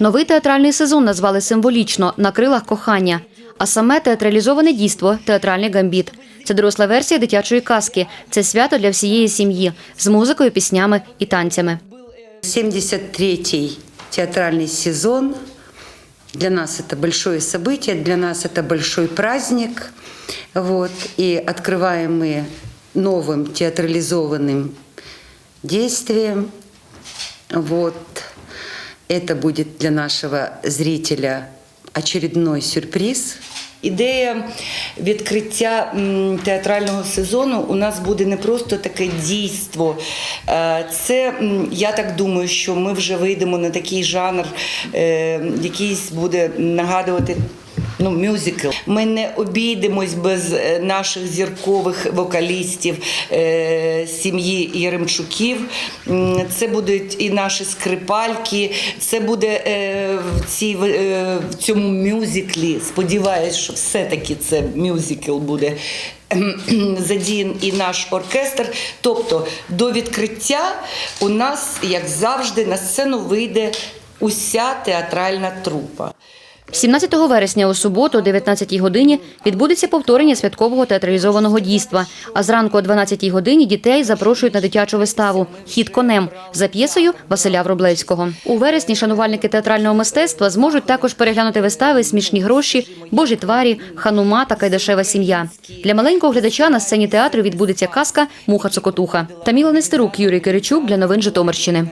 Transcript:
Новий театральний сезон назвали символічно на крилах кохання. А саме театралізоване дійство театральний гамбіт. Це доросла версія дитячої казки. Це свято для всієї сім'ї з музикою, піснями і танцями. 73-й театральный сезон. Для нас это большое событие, для нас это большой праздник. Вот. И открываем мы новым театрализованным действием. Вот. Это будет для нашего зрителя очередной сюрприз. Ідея відкриття театрального сезону у нас буде не просто таке дійство. Е, Це я так думаю, що ми вже вийдемо на такий жанр, е, якийсь буде нагадувати. Ну, мюзикл. Ми не обійдемось без е, наших зіркових вокалістів е, сім'ї Єремчуків. М, Це будуть і наші скрипальки. Це буде е, в, цій, е, в цьому мюзиклі. Сподіваюсь, що все-таки це мюзикл буде. кхм, Задіян і наш оркестр. Тобто до відкриття у нас, як завжди, на сцену вийде уся театральна трупа. 17 вересня у суботу о 19 годині відбудеться повторення святкового театралізованого дійства. А зранку о 12 годині дітей запрошують на дитячу виставу Хід конем за п'єсою Василя Вроблевського. У вересні шанувальники театрального мистецтва зможуть також переглянути вистави Смішні гроші, Божі тварі, Ханума та Кайдашева сім'я. Для маленького глядача на сцені театру відбудеться казка Муха Цокотуха. Таміла Нестерук, Юрій Киричук для новин Житомирщини.